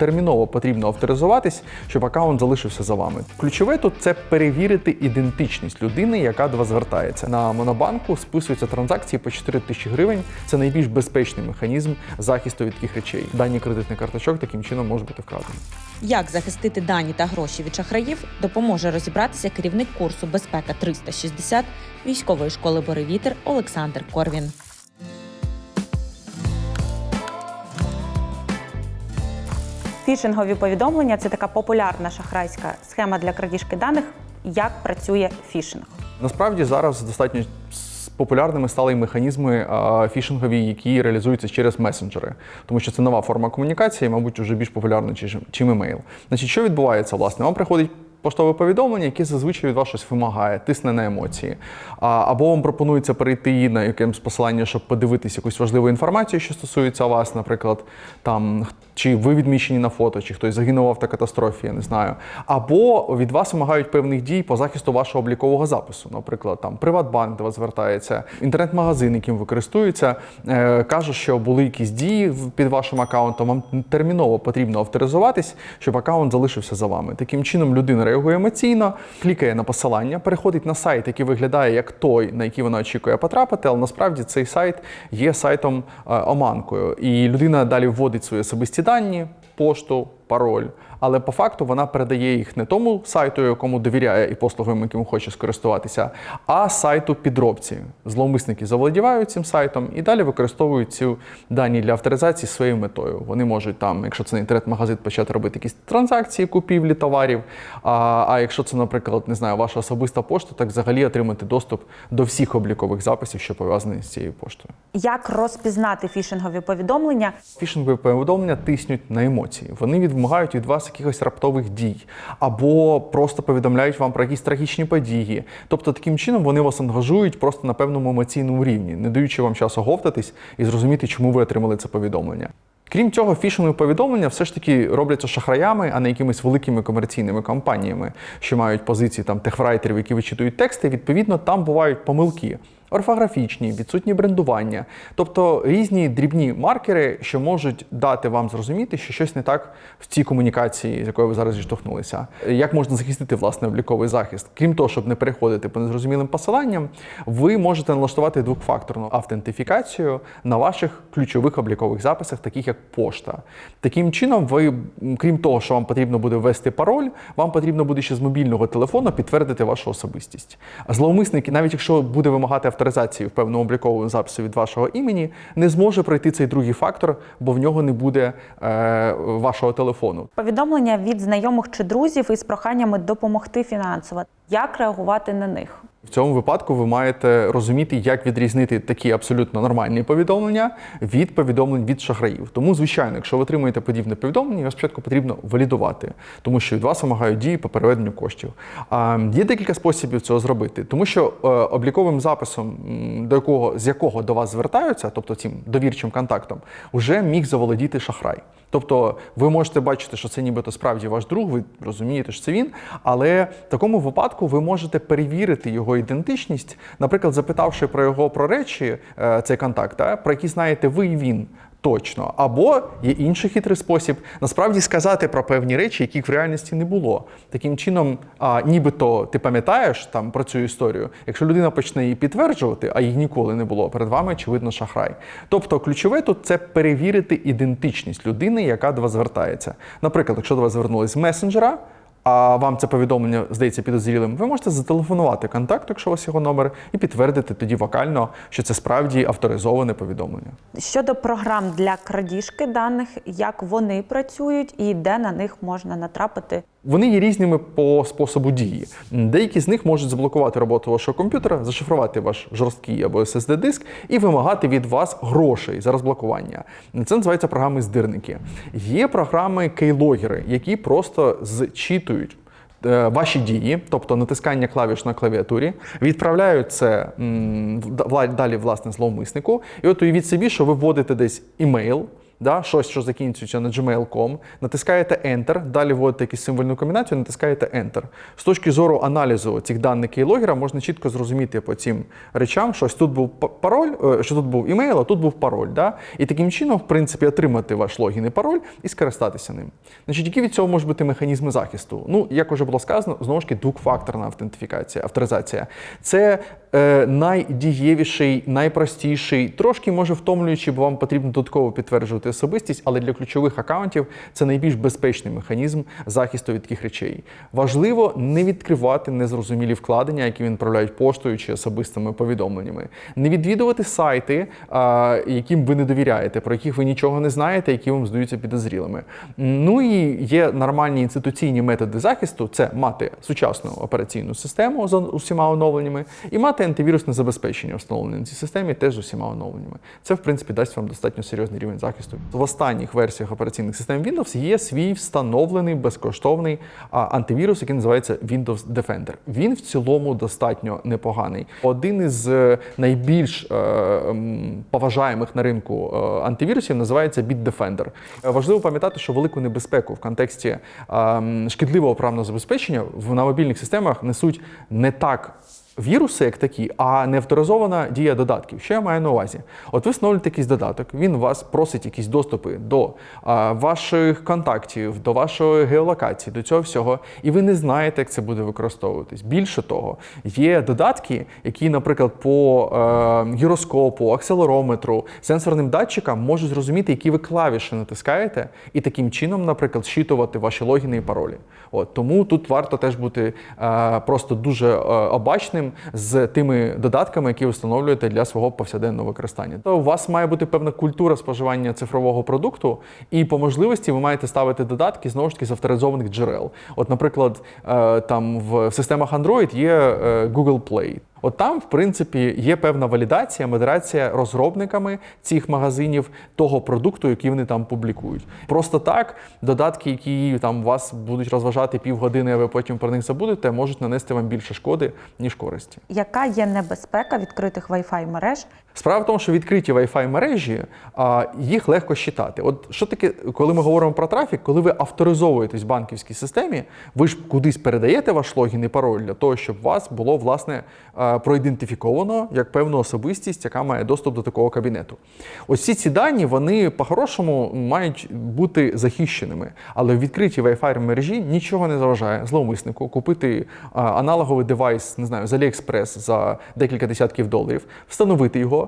Терміново потрібно авторизуватись, щоб аккаунт залишився за вами. Ключове тут це перевірити ідентичність людини, яка до вас звертається. На монобанку списуються транзакції по 4 тисячі гривень. Це найбільш безпечний механізм захисту від таких речей. Дані кредитних карточок таким чином можуть бути вкрадені. Як захистити дані та гроші від шахраїв, допоможе розібратися керівник курсу Безпека 360 військової школи Боревітер Олександр Корвін. Фішингові повідомлення це така популярна шахрайська схема для крадіжки даних. Як працює фішинг? Насправді зараз достатньо популярними стали й механізми фішингові, які реалізуються через месенджери, тому що це нова форма комунікації, мабуть, вже більш популярна, чим емейл. Значить, що відбувається? Власне, вам приходить. Поштове повідомлення, яке зазвичай від вас щось вимагає, тисне на емоції. Або вам пропонується перейти на якимсь посилання, щоб подивитись якусь важливу інформацію, що стосується вас, наприклад, там чи ви відміщені на фото, чи хтось загинув в автокатастрофі, я не знаю. Або від вас вимагають певних дій по захисту вашого облікового запису. Наприклад, там Приватбанк до вас звертається, інтернет-магазин, яким ви користуєтеся, е, каже, що були якісь дії під вашим аккаунтом. Вам терміново потрібно авторизуватись, щоб аккаунт залишився за вами. Таким чином людина реагує емоційно, клікає на посилання, переходить на сайт, який виглядає як той, на який вона очікує потрапити, але насправді цей сайт є сайтом е, оманкою. І людина далі вводить свої особисті дані, пошту, пароль. Але по факту вона передає їх не тому сайту, якому довіряє і послугам, яким хоче скористуватися, а сайту підробці. Зловмисники завладівають цим сайтом і далі використовують ці дані для авторизації своєю метою. Вони можуть там, якщо це не інтернет-магазин, почати робити якісь транзакції купівлі товарів. А, а якщо це, наприклад, не знаю, ваша особиста пошта, так взагалі отримати доступ до всіх облікових записів, що пов'язані з цією поштою. Як розпізнати фішингові повідомлення? Фішингові повідомлення тиснуть на емоції. Вони вимагають від вас якихось раптових дій, або просто повідомляють вам про якісь трагічні події. Тобто, таким чином вони вас ангажують просто на певному емоційному рівні, не даючи вам часу говтатись і зрозуміти, чому ви отримали це повідомлення. Крім цього, фішингові повідомлення все ж таки робляться шахраями, а не якимись великими комерційними компаніями, що мають позиції там техфрайтерів, які вичитують тексти. Відповідно, там бувають помилки. Орфографічні, відсутні брендування, тобто різні дрібні маркери, що можуть дати вам зрозуміти, що щось не так в цій комунікації, з якою ви зараз зіштовхнулися. Як можна захистити власне обліковий захист? Крім того, щоб не переходити по незрозумілим посиланням, ви можете налаштувати двохфакторну автентифікацію на ваших ключових облікових записах, таких як пошта. Таким чином, ви, крім того, що вам потрібно буде ввести пароль, вам потрібно буде ще з мобільного телефону підтвердити вашу особистість. А зловмисники, навіть якщо буде вимагати авторизації в певному обліковому записі від вашого імені, не зможе пройти цей другий фактор, бо в нього не буде е, вашого телефону. Повідомлення від знайомих чи друзів із проханнями допомогти фінансово. Як реагувати на них? В цьому випадку ви маєте розуміти, як відрізнити такі абсолютно нормальні повідомлення від повідомлень від шахраїв. Тому, звичайно, якщо ви отримуєте подібне повідомлення, його спочатку потрібно валідувати, тому що від вас вимагають дії по переведенню коштів. А є декілька способів цього зробити, тому що е, обліковим записом, до якого з якого до вас звертаються, тобто цим довірчим контактом, вже міг заволодіти шахрай. Тобто ви можете бачити, що це нібито справді ваш друг, ви розумієте, що це він, але в такому випадку ви можете перевірити його ідентичність, наприклад, запитавши про його про речі, е, цей контакт, про які знаєте ви і він. Точно, або є інший хитрий спосіб насправді сказати про певні речі, яких в реальності не було. Таким чином, а, нібито ти пам'ятаєш там про цю історію. Якщо людина почне її підтверджувати, а їх ніколи не було, перед вами очевидно шахрай. Тобто, ключове тут це перевірити ідентичність людини, яка до вас звертається. Наприклад, якщо до вас звернулись з месенджера. А вам це повідомлення здається підозрілим, ви можете зателефонувати контакту, якщо у вас його номер, і підтвердити тоді вокально, що це справді авторизоване повідомлення. Щодо програм для крадіжки даних, як вони працюють і де на них можна натрапити? Вони є різними по способу дії. Деякі з них можуть заблокувати роботу вашого комп'ютера, зашифрувати ваш жорсткий або SSD диск і вимагати від вас грошей за розблокування. Це називається програми здирники. Є програми кейлогери, які просто зчитують. е, Ваші дії, тобто натискання клавіш на клавіатурі, відправляють це далі власне зловмиснику. І от уявіть собі, що ви вводите десь імейл, да, щось, що закінчується на gmail.com, натискаєте Enter, далі вводите якусь символьну комбінацію, натискаєте Enter. З точки зору аналізу цих даних кейлогера можна чітко зрозуміти по цим речам, що тут був пароль, е, що тут був імейл, а тут був пароль. Да? І таким чином, в принципі, отримати ваш логін і пароль і скористатися ним. Значить, які від цього можуть бути механізми захисту? Ну, як вже було сказано, знову ж таки, двохфакторна автентифікація, авторизація. Це е, найдієвіший, найпростіший, трошки може втомлюючий, бо вам потрібно додатково підтверджувати особистість, але для ключових акаунтів це найбільш безпечний механізм захисту від таких речей. Важливо не відкривати незрозумілі вкладення, які він відправляють поштою чи особистими повідомленнями, не відвідувати сайти, яким ви не довіряєте, про яких ви нічого не знаєте, які вам здаються підозрілими. Ну і є нормальні інституційні методи захисту: це мати сучасну операційну систему з усіма оновленнями і мати антивірусне забезпечення, встановлене на цій системі, теж з усіма оновленнями. Це, в принципі, дасть вам достатньо серйозний рівень захисту. В останніх версіях операційних систем Windows є свій встановлений безкоштовний антивірус, який називається Windows Defender. Він в цілому достатньо непоганий. Один із е, найбільш е, поважаємих на ринку е, антивірусів називається Bitdefender. Важливо пам'ятати, що велику небезпеку в контексті е, шкідливого програмного забезпечення на мобільних системах несуть не так віруси, як такі, а не авторизована дія додатків. Що я маю на увазі? От ви встановлюєте якийсь додаток, він вас просить якісь доступи до а, ваших контактів, до вашої геолокації, до цього всього, і ви не знаєте, як це буде використовуватись. Більше того, є додатки, які, наприклад, по е, гіроскопу, акселерометру, сенсорним датчикам можуть зрозуміти, які ви клавіші натискаєте, і таким чином, наприклад, щитувати ваші логіни і паролі. От тому тут варто теж бути е, просто дуже е, обачним з тими додатками, які встановлюєте для свого повсякденного використання. То у вас має бути певна культура споживання цифрового продукту, і по можливості ви маєте ставити додатки знову ж таки з авторизованих джерел. От, наприклад, е, там в системах Android є е, Google Play. От там, в принципі, є певна валідація, модерація розробниками цих магазинів того продукту, який вони там публікують. Просто так, додатки, які там вас будуть розважати півгодини, а ви потім про них забудете, можуть нанести вам більше шкоди, ніж користі. Яка є небезпека відкритих Wi-Fi мереж? Справа в тому, що відкриті Wi-Fi мережі, їх легко щитати. От що таке, коли ми говоримо про трафік, коли ви авторизовуєтесь в банківській системі, ви ж кудись передаєте ваш логін і пароль для того, щоб вас було власне а, проідентифіковано як певну особистість, яка має доступ до такого кабінету. Ось всі ці дані вони по-хорошому мають бути захищеними, але в відкритій Wi-Fi мережі нічого не заважає зловмиснику купити аналоговий девайс, не знаю, з AliExpress за декілька десятків доларів, встановити його.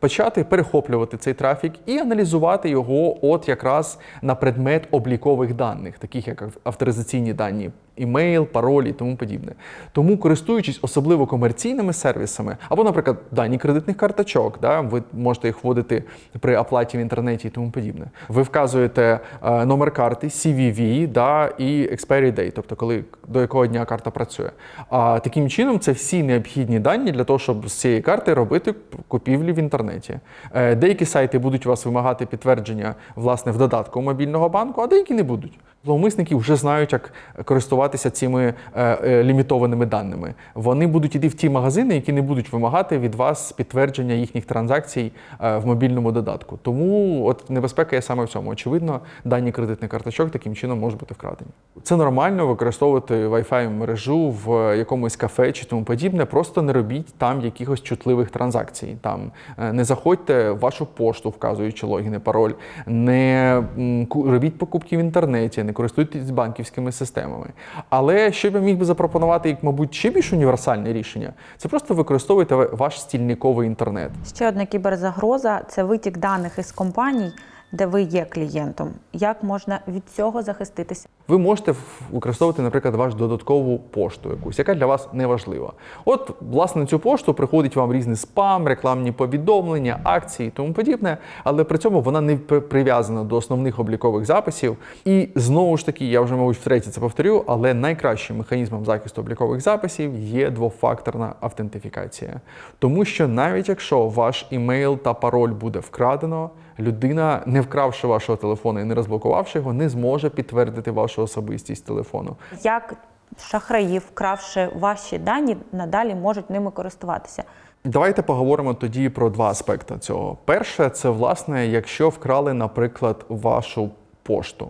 Почати перехоплювати цей трафік і аналізувати його от якраз на предмет облікових даних, таких як авторизаційні дані, імейл, пароль і тому подібне. Тому, користуючись особливо комерційними сервісами, або, наприклад, дані кредитних карточок, да, ви можете їх вводити при оплаті в інтернеті і тому подібне. Ви вказуєте е, номер карти, CVV да, і expiry date, тобто коли до якого дня карта працює. А таким чином це всі необхідні дані для того, щоб з цієї карти робити купівлі в інтернеті. Е, Деякі сайти будуть у вас вимагати підтвердження власне в додатку мобільного банку, а деякі не будуть. Зловмисники вже знають, як користуватися цими е, е, лімітованими даними. Вони будуть іти в ті магазини, які не будуть вимагати від вас підтвердження їхніх транзакцій в мобільному додатку. Тому от небезпека є саме в цьому. Очевидно, дані кредитних карточок таким чином можуть бути вкрадені. Це нормально використовувати Wi-Fi мережу в якомусь кафе чи тому подібне. Просто не робіть там якихось чутливих транзакцій. Там е, не заходьте в вашу пошту, вказуючи логін і пароль, не робіть покупки в інтернеті, не користуйтесь банківськими системами. Але що б я міг би запропонувати, як, мабуть, ще більш універсальне рішення, це просто використовуйте ваш стільниковий інтернет. Ще одна кіберзагроза це витік даних із компаній, де ви є клієнтом. Як можна від цього захиститися? Ви можете використовувати, наприклад, вашу додаткову пошту якусь, яка для вас не важлива. От, власне, цю пошту приходить вам різний спам, рекламні повідомлення, акції і тому подібне, але при цьому вона не при- прив'язана до основних облікових записів. І знову ж таки, я вже, мабуть, втретє це повторю, але найкращим механізмом захисту облікових записів є двофакторна автентифікація. Тому що навіть якщо ваш імейл та пароль буде вкрадено, людина, не вкравши вашого телефону і не розблокувавши його, не зможе підтвердити вашу особистість телефону. Як шахраї, вкравши ваші дані, надалі можуть ними користуватися? Давайте поговоримо тоді про два аспекти цього. Перше, це власне, якщо вкрали, наприклад, вашу пошту.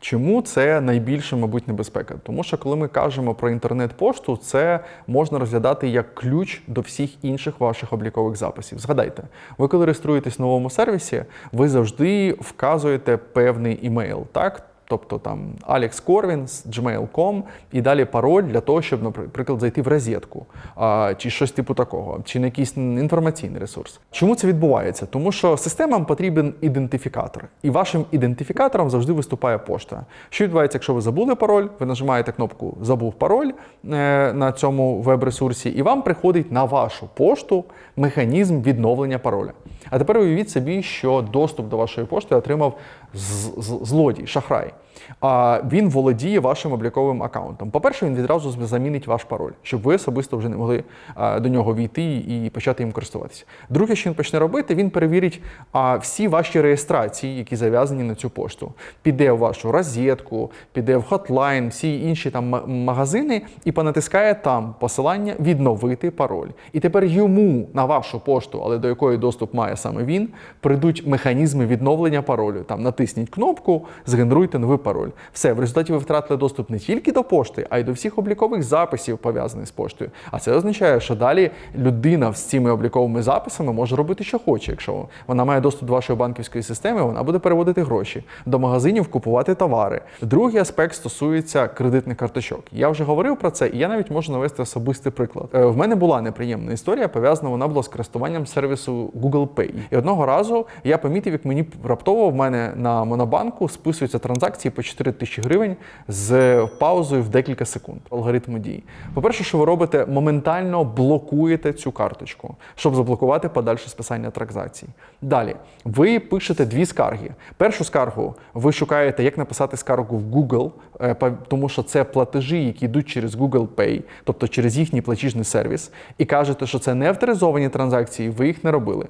Чому це найбільша, мабуть, небезпека? Тому що коли ми кажемо про інтернет-пошту, це можна розглядати як ключ до всіх інших ваших облікових записів. Згадайте, ви коли реєструєтесь в новому сервісі, ви завжди вказуєте певний імейл, так? Тобто там Alex Corvin з gmail.com і далі пароль для того, щоб, наприклад, зайти в розетку а, чи щось типу такого, чи на якийсь інформаційний ресурс. Чому це відбувається? Тому що системам потрібен ідентифікатор, і вашим ідентифікатором завжди виступає пошта. Що відбувається, якщо ви забули пароль, ви нажимаєте кнопку Забув пароль е, на цьому веб-ресурсі, і вам приходить на вашу пошту механізм відновлення пароля. А тепер уявіть собі, що доступ до вашої пошти отримав злодій, шахрай. А він володіє вашим обліковим аккаунтом. По-перше, він відразу замінить ваш пароль, щоб ви особисто вже не могли до нього війти і почати їм користуватися. Друге, що він почне робити, він перевірить всі ваші реєстрації, які зав'язані на цю пошту. Піде в вашу розетку, піде в Hotline, всі інші там магазини і понатискає там посилання відновити пароль. І тепер йому на вашу пошту, але до якої доступ має саме він, прийдуть механізми відновлення паролю. Там натисніть кнопку, згенеруйте новий пароль. Все, в результаті ви втратили доступ не тільки до пошти, а й до всіх облікових записів, пов'язаних з поштою. А це означає, що далі людина з цими обліковими записами може робити, що хоче. Якщо вона має доступ до вашої банківської системи, вона буде переводити гроші до магазинів, купувати товари. Другий аспект стосується кредитних карточок. Я вже говорив про це, і я навіть можу навести особистий приклад. Е, В мене була неприємна історія, пов'язана вона була з користуванням сервісу Google Pay. І одного разу я помітив, як мені раптово в мене на монобанку списуються транзакції по 4 тисячі гривень з паузою в декілька секунд алгоритму дій. По-перше, що ви робите, моментально блокуєте цю карточку, щоб заблокувати подальше списання транзакцій. Далі ви пишете дві скарги. Першу скаргу ви шукаєте, як написати скаргу в Google, е, тому що це платежі, які йдуть через Google Pay, тобто через їхній платіжний сервіс, і кажете, що це не авторизовані транзакції, ви їх не робили.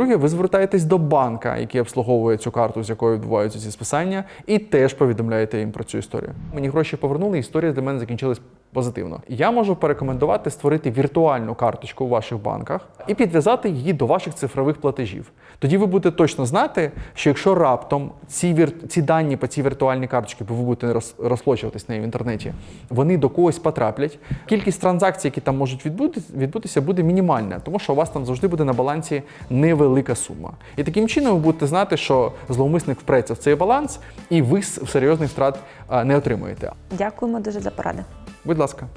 По-друге, ви звертаєтесь до банка, який обслуговує цю карту, з якою відбуваються ці списання, і теж повідомляєте їм про цю історію. Мені гроші повернули, історія для мене закінчилась позитивно. Я можу порекомендувати створити віртуальну карточку у ваших банках і підв'язати її до ваших цифрових платежів. Тоді ви будете точно знати, що якщо раптом ці вір... ці дані по цій віртуальній карточці, бо ви будете роз... розплачуватись нею в інтернеті, вони до когось потраплять. Кількість транзакцій, які там можуть відбути... відбутися, буде мінімальна, тому що у вас там завжди буде на балансі невелика сума. І таким чином ви будете знати, що зловмисник впреться в цей баланс, і ви серйозних втрат не отримуєте. Дякуємо дуже за поради. Будь ласка.